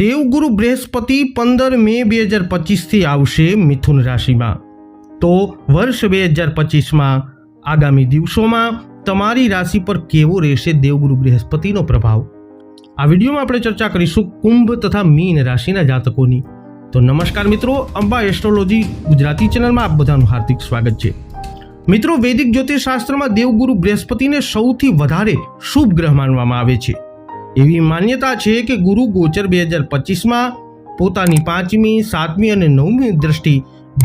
દેવગુરુ બૃહસ્પતિ પંદર મે બે હજાર પચીસથી આવશે મિથુન રાશિમાં. તો વર્ષ બે હજાર પચીસમાં, આગામી દિવસોમાં તમારી રાશિ પર કેવો રહેશે દેવગુરુ બૃહસ્પતિનો પ્રભાવ? આ વિડીયોમાં આપણે ચર્ચા કરીશું કુંભ તથા મીન રાશિના જાતકોની. તો નમસ્કાર મિત્રો, અંબા એસ્ટ્રોલોજી ગુજરાતી ચેનલમાં આપ બધાનું હાર્દિક સ્વાગત છે. મિત્રો, વૈદિક જ્યોતિષશાસ્ત્રમાં દેવગુરુ બૃહસ્પતિને સૌથી વધારે શુભ ગ્રહ માનવામાં આવે છે. એવી માન્યતા છે કે ગુરુ ગોચર બે હજાર પચીસમાં પોતાની પાંચમી, સાતમી અને નવમી દ્રષ્ટિ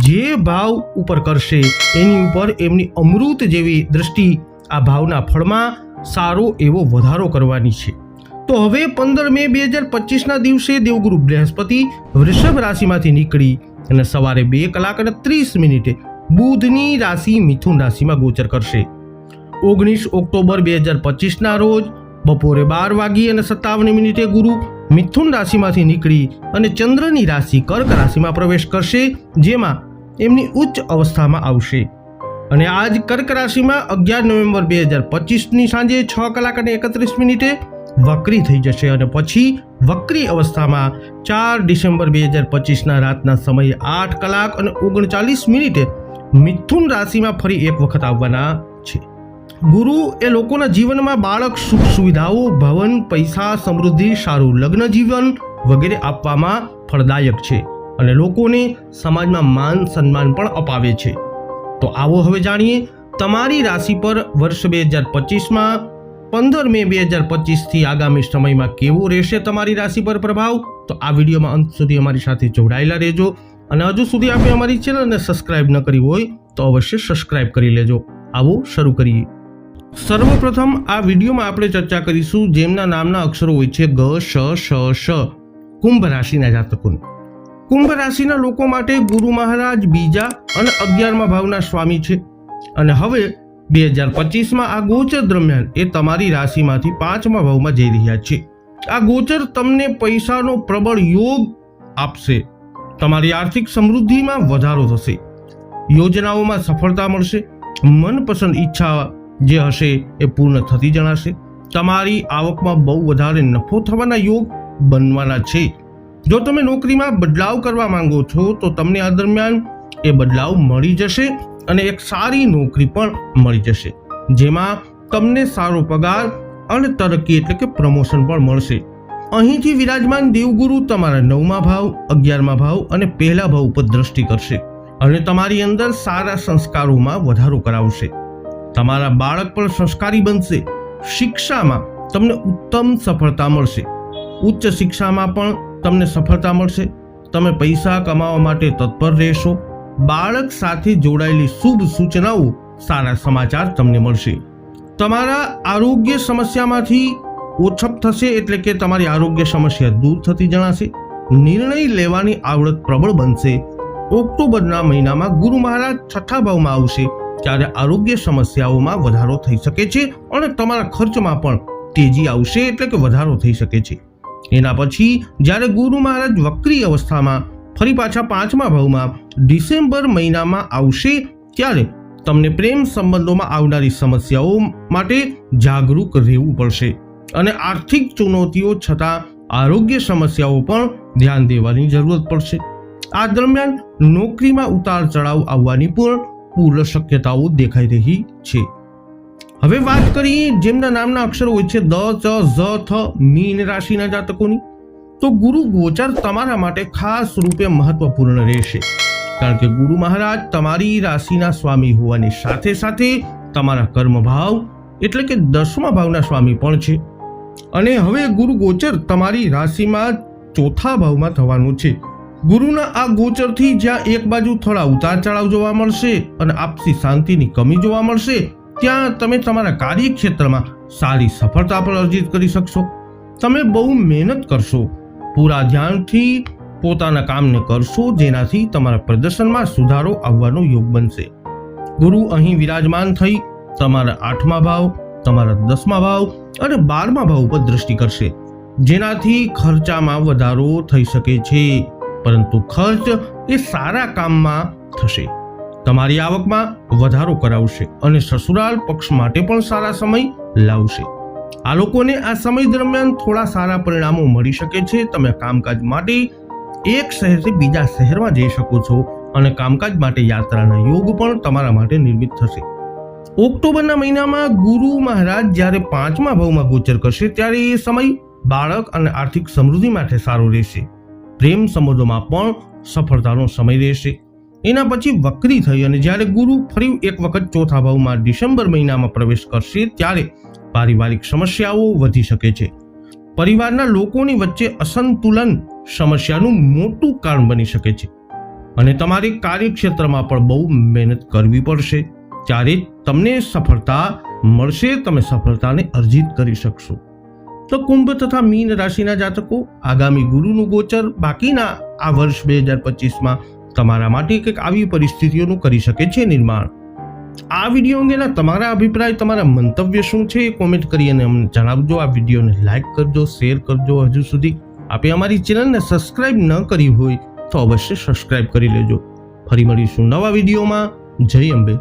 જે ભાવ ઉપર કરશે, એની ઉપર એમની અમૃત જેવી દ્રષ્ટિ આ ભાવના ફળમાં સારો એવો વધારો કરવાની છે. તો હવે પંદર મે બે હજાર પચીસના દિવસે દેવગુરુ બૃહસ્પતિ વૃષભ રાશિમાંથી નીકળી અને સવારે બે કલાક અને ત્રીસ મિનિટે બુધની રાશિ મિથુન રાશિમાં ગોચર કરશે. ઓગણીસ ઓક્ટોબર બે હજાર પચીસના રોજ બપોરે બાર વાગી અને સત્તાવન મિનિટે ગુરુ મિથુન રાશિમાંથી નીકળી અને ચંદ્રની રાશિ કર્ક રાશિમાં પ્રવેશ કરશે, જેમાં એમની ઉચ્ચ અવસ્થામાં આવશે. અને આજ કર્ક રાશિમાં અગિયાર નવેમ્બર બે હજાર પચીસની સાંજે છ કલાક અને એકત્રીસ મિનિટે વક્રી થઈ જશે અને પછી વક્રી અવસ્થામાં ચાર ડિસેમ્બર બે હજાર પચીસના રાતના સમયે આઠ કલાક અને ઓગણચાલીસ મિનિટે મિથુન રાશિમાં ફરી એક વખત આવવાના ગુરુ એ લોકોના જીવનમાં બાળક સુખ સુવિધાઓ, ભવન, પૈસા, સમૃદ્ધિ, સારું લગ્ન જીવન વગેરે આપવામાં ફળદાયક છે અને લોકોને સમાજમાં માન સન્માન પણ અપાવે છે. તો આવો હવે જાણીએ તમારી રાશિ પર વર્ષ બે હજાર પચીસમાં પંદર મે બે હજાર પચીસથી આગામી સમયમાં કેવો રહેશે તમારી રાશિ પર પ્રભાવ? તો આ વિડીયોમાં અંત સુધી અમારી સાથે જોડાયેલા રહેજો અને હજુ સુધી આપણે અમારી ચેનલને સબસ્ક્રાઇબ ન કરી હોય તો અવશ્ય સબસ્ક્રાઇબ કરી લેજો. આવો શરૂ કરીએ. સર્વપ્રથમ આ વિડીયોમાં આપણે ચર્ચા કરીશું જેમના નામના અક્ષરો હોય છે ગ, શ શ શ, કુંભ રાશિના જાતકોની. કુંભ રાશિના લોકો માટે ગુરુ મહારાજ, બીજા અને અગિયારમા ભાવના સ્વામી છે. અને હવે બે હજાર પચીસમાં આ ગોચર દરમિયાન એ તમારી રાશિમાંથી પાંચમા ભાવમાં જઈ રહ્યા છે. આ ગોચર તમને પૈસાનો પ્રબળ યોગ આપશે. તમારી આર્થિક સમૃદ્ધિમાં વધારો થશે. યોજનાઓમાં સફળતા મળશે. મનપસંદ ઈચ્છા જે હશે એ પૂર્ણ થતી જણાશે. તમારી આવકમાં બહુ વધારે નફો થવાના યોગ બનવાના છે. જો તમે નોકરીમાં બદલાવ કરવા માંગો છો, તો તમને આ દરમિયાન એ બદલાવ મળી જશે અને એક સારી નોકરી પણ મળી જશે, જેમાં તમને સારો પગાર અને તરક્કી એટલે કે પ્રમોશન પણ મળશે. અહીંથી વિરાજમાન દેવગુરુ તમારા નવમા ભાવ, અગિયારમા ભાવ અને પહેલા ભાવ ઉપર દ્રષ્ટિ કરશે અને તમારી અંદર સારા સંસ્કારોમાં વધારો કરાવશે. તમારા બાળક પણ સંસ્કારી બનશે. શિક્ષામાં તમને ઉત્તમ સફળતા મળશે. ઉચ્ચ શિક્ષામાં પણ તમને સફળતા મળશે. તમે પૈસા કમાવા માટે તત્પર રહેશો. બાળક સાથે જોડાયેલી શુભ સૂચનાઓ સારા સમાચાર તમને મળશે. તમારા આરોગ્ય સમસ્યામાંથી ઓછપ થશે એટલે કે તમારી આરોગ્ય સમસ્યા દૂર થતી જણાશે. નિર્ણય લેવાની આવડત પ્રબળ બનશે. ઓક્ટોબરના મહિનામાં ગુરુ મહારાજ છઠ્ઠા ભાવમાં આવશે. ત્યારે આરોગ્ય સમસ્યાઓમાં વધારો થઈ શકે છે અને તમારા ખર્ચમાં પણ તેજી આવશે એટલે કે વધારો થઈ શકે છે. એના પછી જ્યારે ગુરુ મહારાજ વક્રી અવસ્થામાં ફરી પાછા પાંચમા ભાવમાં ડિસેમ્બર મહિનામાં આવશે ત્યારે તમને પ્રેમ સંબંધોમાં આવનારી સમસ્યાઓ માટે જાગરૂક રહેવું પડશે અને આર્થિક ચુનૌતીઓ છતાં આરોગ્ય સમસ્યાઓ પણ ધ્યાન દેવાની જરૂરત પડશે. આ દરમિયાન નોકરીમાં ઉતાર ચઢાવ આવવાની પણ પૂર્ણ શક્યતાઓ દેખાઈ રહી છે. હવે વાત કરીએ જેમના નામના અક્ષરો હોય છે દ, ચ, ઝ, થ મીન રાશિના જાતકોની. તો ગુરુ ગોચર તમારા માટે ખાસ રૂપે મહત્વપૂર્ણ રહેશે. કારણ કે ગુરુ મહારાજ તમારી રાશિના સ્વામી હોવાની સાથે સાથે તમારા કર્મ ભાવ એટલે કે દસમા ભાવના સ્વામી પણ છે. અને હવે ગુરુ ગોચર તમારી રાશિમાં ચોથા ભાવમાં થવાનું છે. ગુરુના આ ગોચરથી જ્યાં એક બાજુ થોડા ઉતાર ચઢાવ જોવા મળશે અને આપસી શાંતિની કમી જોવા મળશે, ત્યાં તમે તમારા કાર્યક્ષેત્રમાં સારી સફળતા પણ અર્જિત કરી શકશો. તમે બહુ મહેનત કરશો. પૂરા ધ્યાનથી પોતાના કામને કરશો, જેનાથી તમારા પ્રદર્શનમાં સુધારો આવવાનો યોગ બનશે. ગુરુ અહીં વિરાજમાન થઈ તમારા આઠમા ભાવ, તમારા દસમા ભાવ અને બારમા ભાવ ઉપર દ્રષ્ટિ કરશે. જેનાથી ખર્ચામાં વધારો થઈ શકે છે. પરંતુ ખર્ચ એ સારા કામમાં થશે. તમારી આવકમાં વધારો કરાવશે અને સસુરાલ પક્ષ માટે પણ સારા સમય લાવશે. આ લોકોને આ સમય દરમિયાન થોડા સારા પરિણામો મળી શકે છે. તમે કામકાજ માટે એક શહેરથી બીજા શહેરમાં જઈ શકો છો અને કામકાજ માટે યાત્રાના યોગ પણ તમારા માટે નિર્મિત થશે. ઓક્ટોબરના મહિનામાં ગુરુ મહારાજ જ્યારે પાંચમા ભાવમાં ગોચર કરશે ત્યારે એ સમય બાળક અને આર્થિક સમૃદ્ધિ માટે સારો રહેશે. પ્રેમ સંબંધોમાં પણ સફળતાનો સમય રહેશે. એના પછી વક્રી થઈ અને જ્યારે ગુરુ ફરી એક વખત ચોથા ભાવમાં ડિસેમ્બર મહિનામાં પ્રવેશ કરશે ત્યારે પારિવારિક સમસ્યાઓ વધી શકે છે. પરિવારના લોકોની વચ્ચે અસંતુલન સમસ્યાનું મોટું કારણ બની શકે છે. અને તમારે કાર્યક્ષેત્રમાં પણ બહુ મહેનત કરવી પડશે. ત્યારે તમને સફળતા મળશે, તમે સફળતાને અર્જિત કરી શકશો. તો કુંભ તથા મીન રાશિના જાતકો આગામી ગુરુનું ગોચર બાકીના આ વર્ષ બે હજાર પચીસમાં તમારા માટે કંઈક આવી પરિસ્થિતિઓનું કરી શકે છે નિર્માણ. આ વીડિયો અંગેના તમારા અભિપ્રાય, તમારા મંતવ્ય શું છે એ કોમેન્ટ કરી અને અમને જણાવજો. આ વિડીયોને લાઇક કરજો શેર કરજો. હજુ સુધી આપે અમારી ચેનલને સબસ્ક્રાઇબ ન કરી હોય તો અવશ્ય સબસ્ક્રાઇબ કરી લેજો. ફરી મળીશું નવા વિડીયોમાં. જય અંબે.